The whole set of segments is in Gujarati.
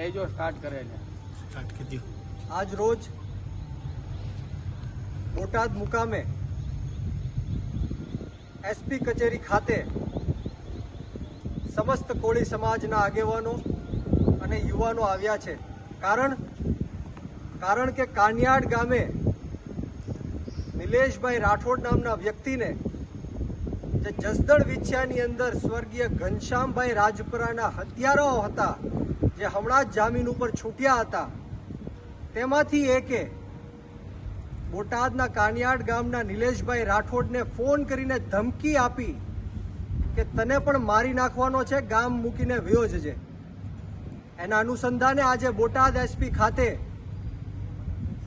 કહેજો સ્ટાર્ટ કરે સ્ટાર્ટ કરી દો. આજ રોજ બોટાદ મુકામે એસપી કચેરી ખાતે સમસ્ત કોળી સમાજના આગેવાનો અને યુવાનો આવ્યા છે. કારણ કારણ કે કાનિયાડ ગામે નિલેશભાઈ રાઠોડ નામના વ્યક્તિને જે જસદણ વિછ્યાની અંદર સ્વર્ગીય ઘનશ્યામભાઈ રાજપુરાના હત્યારાઓ હતા જે હમણાં જ જામીન ઉપર છૂટ્યા હતા, તેમાંથી એકે બોટાદના કાનિયાડ ગામના નિલેશભાઈ રાઠોડને ફોન કરીને ધમકી આપી કે તને પણ મારી નાખવાનો છે, ગામ મૂકીને વયો જજે એના અનુસંધાને આજે બોટાદ એસપી ખાતે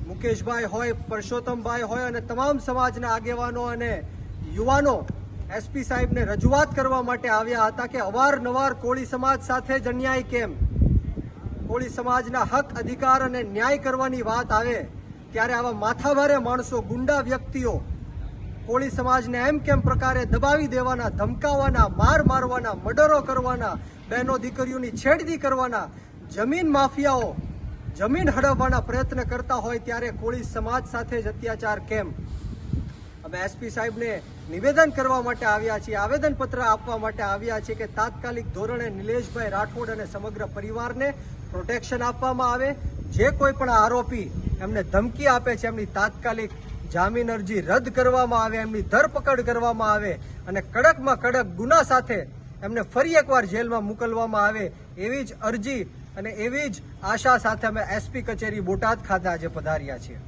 મુકેશભાઈ હોય, પરસોત્તમભાઈ હોય અને તમામ સમાજના આગેવાનો અને યુવાનો એસપી સાહેબને રજૂઆત કરવા માટે આવ્યા હતા કે અવારનવાર કોળી સમાજ સાથે જ અન્યાય કેમ? કોળી સમાજના હક, અધિકાર અને ન્યાય કરવાની વાત આવે, ત્યારે આવા માથાભારે માણસો, ગુંડા વ્યક્તિઓ કોળી સમાજને એમ કેમ પ્રકારે દબાવી દેવાના ધમકાવવાના માર મારવાના, મર્ડરો કરવાના, બહેનો દીકરીઓની છેડતી કરવાના, જમીન માફિયાઓ જમીન હડપવાના પ્રયત્ન કરતા હોય ત્યારે કોળી સમાજ સાથે જ અત્યાચાર કેમ? અમે એસપી સાહેબને નિવેદન કરવા માટે આવ્યા છીએ, આવેદનપત્ર આપવા માટે આવ્યા છીએ કે તાત્કાલિક ધોરણે નિલેશભાઈ રાઠોડ અને સમગ્ર પરિવારને પ્રોટેક્શન આપવામાં આવે. જે કોઈ પણ આરોપી એમને ધમકી આપે છે, એમની તાત્કાલિક જામીન અરજી રદ કરવામાં આવે, એમની ધરપકડ કરવામાં આવે અને કડકમાં કડક ગુના સાથે એમને ફરી એકવાર જેલમાં મોકલવામાં આવે એવી જ અરજી અને એવી જ આશા સાથે અમે એસપી કચેરી બોટાદ ખાતે આજે પધાર્યા છીએ.